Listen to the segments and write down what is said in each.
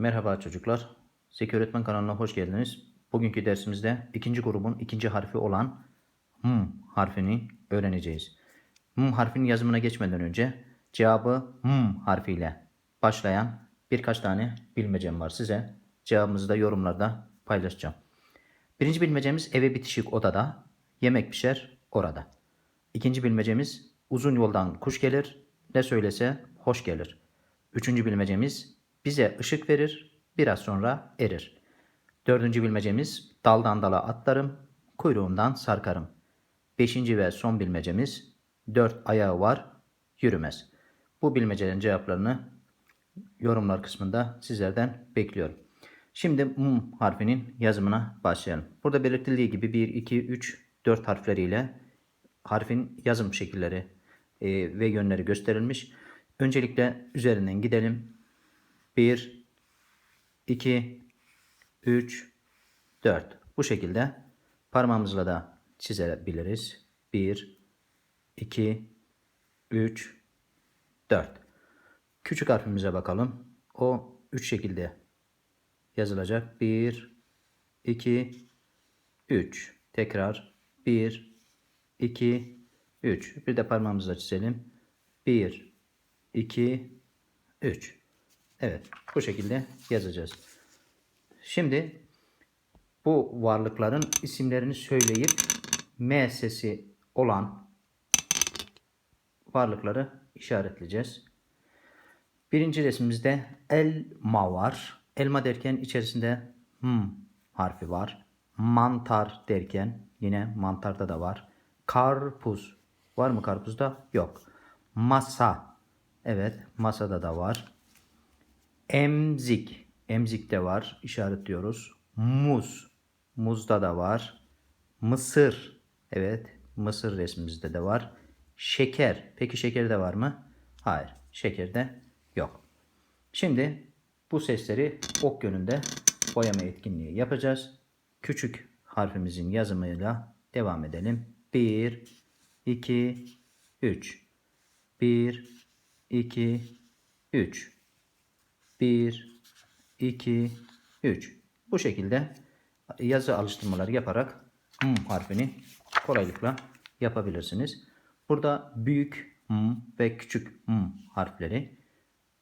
Merhaba çocuklar. Zeki Öğretmen kanalına hoş geldiniz. Bugünkü dersimizde ikinci grubun ikinci harfi olan M harfini öğreneceğiz. M harfinin yazımına geçmeden önce cevabı M harfiyle başlayan birkaç tane bilmecem var size. Cevabımızı da yorumlarda paylaşacağım. Birinci bilmecemiz eve bitişik odada, yemek pişer orada. İkinci bilmecemiz uzun yoldan kuş gelir, ne söylese hoş gelir. Üçüncü bilmecemiz bize ışık verir, biraz sonra erir. Dördüncü bilmecemiz daldan dala atlarım, kuyruğundan sarkarım. Beşinci ve son bilmecemiz dört ayağı var, yürümez. Bu bilmecelerin cevaplarını yorumlar kısmında sizlerden bekliyorum. Şimdi M harfinin yazımına başlayalım. Burada belirtildiği gibi 1, 2, 3, 4 harfleriyle harfin yazım şekilleri e, ve yönleri gösterilmiş. Öncelikle üzerinden gidelim. 1, 2, 3, 4. Bu şekilde parmağımızla da çizebiliriz. 1, 2, 3, 4. Küçük harfimize bakalım. O 3 şekilde yazılacak. 1, 2, 3. Tekrar 1, 2, 3. Bir de parmağımızla çizelim. 1, 2, 3. Evet bu şekilde yazacağız. Şimdi bu varlıkların isimlerini söyleyip M sesi olan varlıkları işaretleyeceğiz. Birinci resimimizde elma var. Elma derken içerisinde m harfi var. Mantar derken yine mantarda da var. Karpuz. Var mı karpuzda? Yok. Masa. Evet masada da var. Emzik. Emzik de var. işaretliyoruz. Muz. Muzda da var. Mısır. Evet. Mısır resmimizde de var. Şeker. Peki şeker de var mı? Hayır. Şeker de yok. Şimdi bu sesleri ok yönünde boyama etkinliği yapacağız. Küçük harfimizin yazımıyla devam edelim. 1, 2, 3. 1, 2, 3. 1, 2, 3. Bu şekilde yazı alıştırmaları yaparak M harfini kolaylıkla yapabilirsiniz. Burada büyük M ve küçük M harfleri.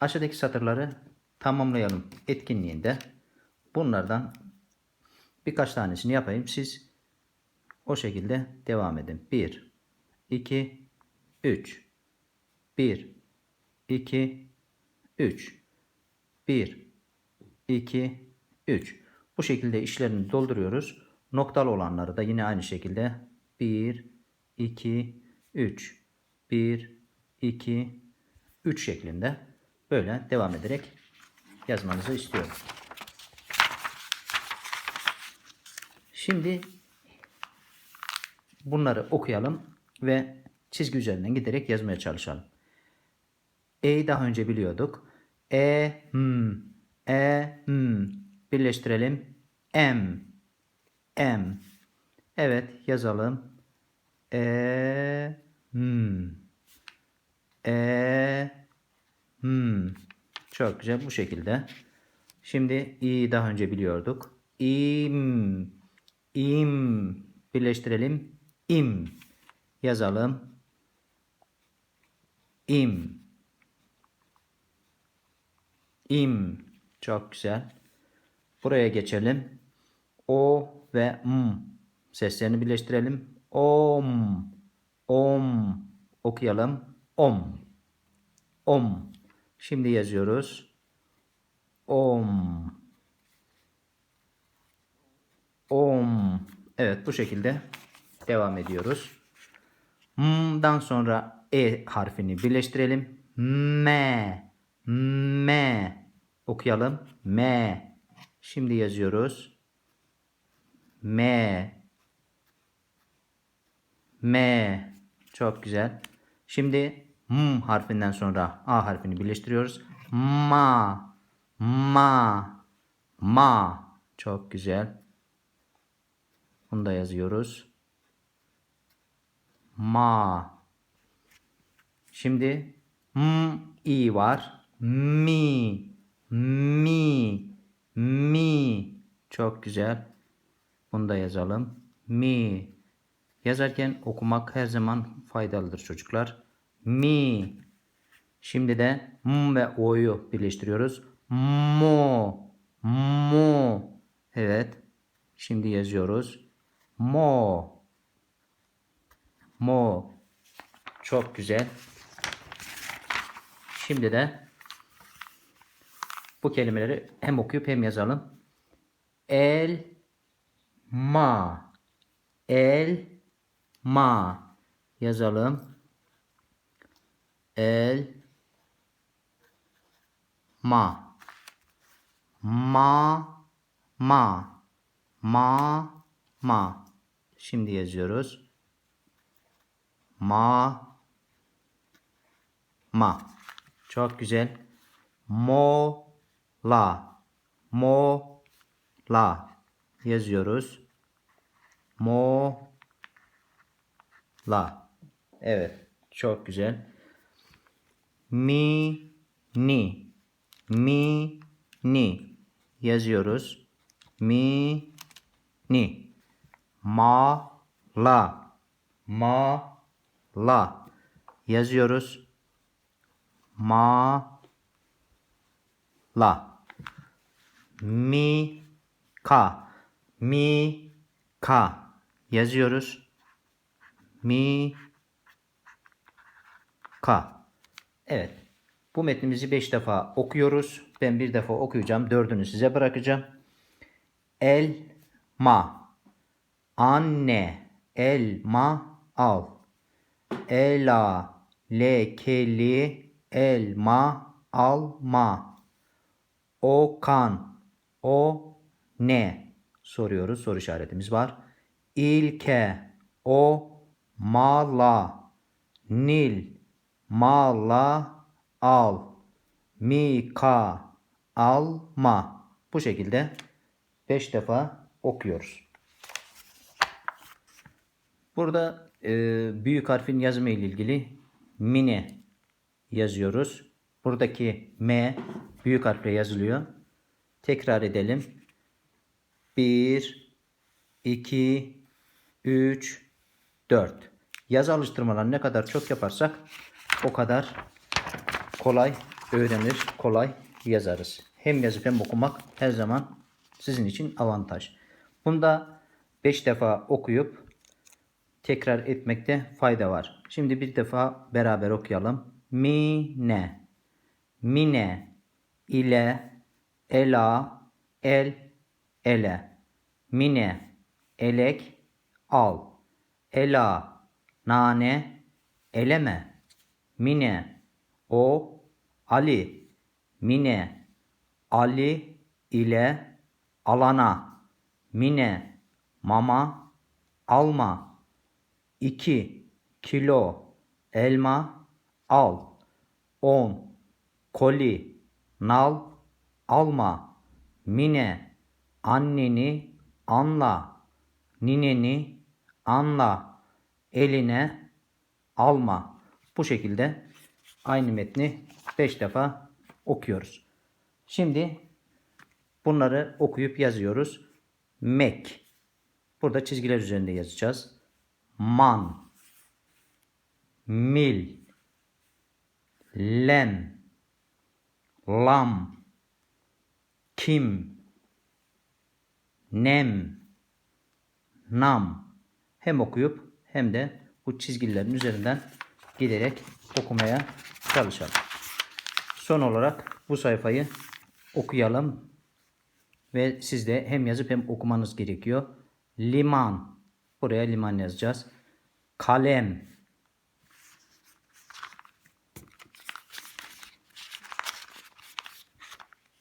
Aşağıdaki satırları tamamlayalım etkinliğinde bunlardan birkaç tanesini yapayım. Siz o şekilde devam edin. 1, 2, 3. 1, 2, 3. 1, 2, 3. Bu şekilde işlerini dolduruyoruz. Noktalı olanları da yine aynı şekilde 1, 2, 3. 1, 2, 3 şeklinde böyle devam ederek yazmanızı istiyorum. Şimdi bunları okuyalım ve çizgi üzerinden giderek yazmaya çalışalım. E'yi daha önce biliyorduk. E, m, e, m. Birleştirelim. M, M. Evet yazalım. E, m. E, m. Çok güzel bu şekilde. Şimdi i daha önce biliyorduk. İm, im. Birleştirelim. İm. Yazalım. İm. İm. Çok güzel. Buraya geçelim. O ve m seslerini birleştirelim. Om. Om. Okuyalım. Om. Om. Şimdi yazıyoruz. Om. Om. Evet bu şekilde devam ediyoruz. M'dan sonra E harfini birleştirelim. M. M. Okuyalım. M. Şimdi yazıyoruz. M. M. Çok güzel. Şimdi M harfinden sonra A harfini birleştiriyoruz. Ma. Ma. Ma. Çok güzel. Bunu da yazıyoruz. Ma. Şimdi M, i var. Mi. Mi. Çok güzel. Bunu da yazalım. Mi. Yazarken okumak her zaman faydalıdır çocuklar. Mi. Şimdi de m ve o'yu birleştiriyoruz. Mo. Mo. Evet. Şimdi yazıyoruz. Mo. Mo. Çok güzel. Şimdi de bu kelimeleri hem okuyup hem yazalım. El ma. El ma. Yazalım. El ma. Ma ma. Ma ma. Şimdi yazıyoruz. Ma ma. Çok güzel. Mo la. Mo la yazıyoruz. Mo la. Evet. Çok güzel. Mi ni. Mi ni yazıyoruz. Mi ni. Ma la. Ma la yazıyoruz. Ma la. Mi ka. Mi ka yazıyoruz. Mi ka. Evet. Bu metnimizi 5 defa okuyoruz. Ben bir defa okuyacağım. Dördünü size bırakacağım. Elma. Anne. Elma al. Ela. Lekeli. Elma alma. Okan. O ne? Soruyoruz. Soru işaretimiz var. İlke. O mala. Nil. Mala al. Mika. Alma. Bu şekilde 5 defa okuyoruz. Burada e, büyük harfin yazımı ile ilgili mine yazıyoruz. Buradaki M büyük harfle yazılıyor. Tekrar edelim. 1 2 3 4 Yazı alıştırmalarını ne kadar çok yaparsak o kadar kolay öğrenir, kolay yazarız. Hem yazıp hem okumak her zaman sizin için avantaj. Bunda 5 defa okuyup tekrar etmekte fayda var. Şimdi bir defa beraber okuyalım. Mine, mine, ile, ela, el, ele, mine, elek, al, ela, nane, eleme, mine, o, Ali, mine, Ali ile alana, mine, mama, alma, 2 kilo elma al. 10 koli nal alma. Mine anneni anla. Nineni anla. Eline alma. Bu şekilde aynı metni 5 defa okuyoruz. Şimdi bunları okuyup yazıyoruz. Mek. Burada çizgiler üzerinde yazacağız man, mil, lem, lam, kim, nem, nam. Hem okuyup hem de bu çizgilerin üzerinden giderek okumaya çalışalım. Son olarak bu sayfayı okuyalım ve siz de hem yazıp hem okumanız gerekiyor. Liman Buraya liman yazacağız. Kalem.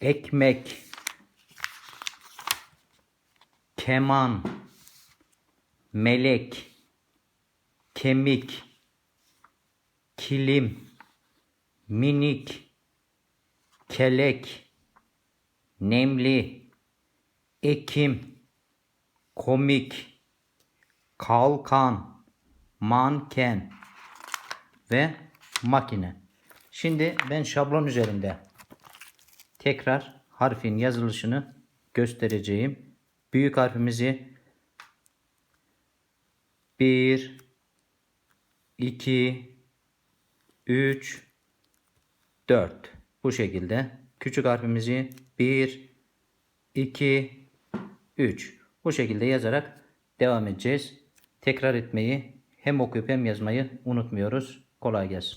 Ekmek. Keman. Melek. Kemik. Kilim. Minik. Kelek. Nemli. Ekim. Komik kalkan, manken ve makine. Şimdi ben şablon üzerinde tekrar harfin yazılışını göstereceğim. büyük harfimizi 1 2 3 4 bu şekilde küçük harfimizi 1 2 3 bu şekilde yazarak devam edeceğiz. Tekrar etmeyi hem okuyup hem yazmayı unutmuyoruz. Kolay gelsin.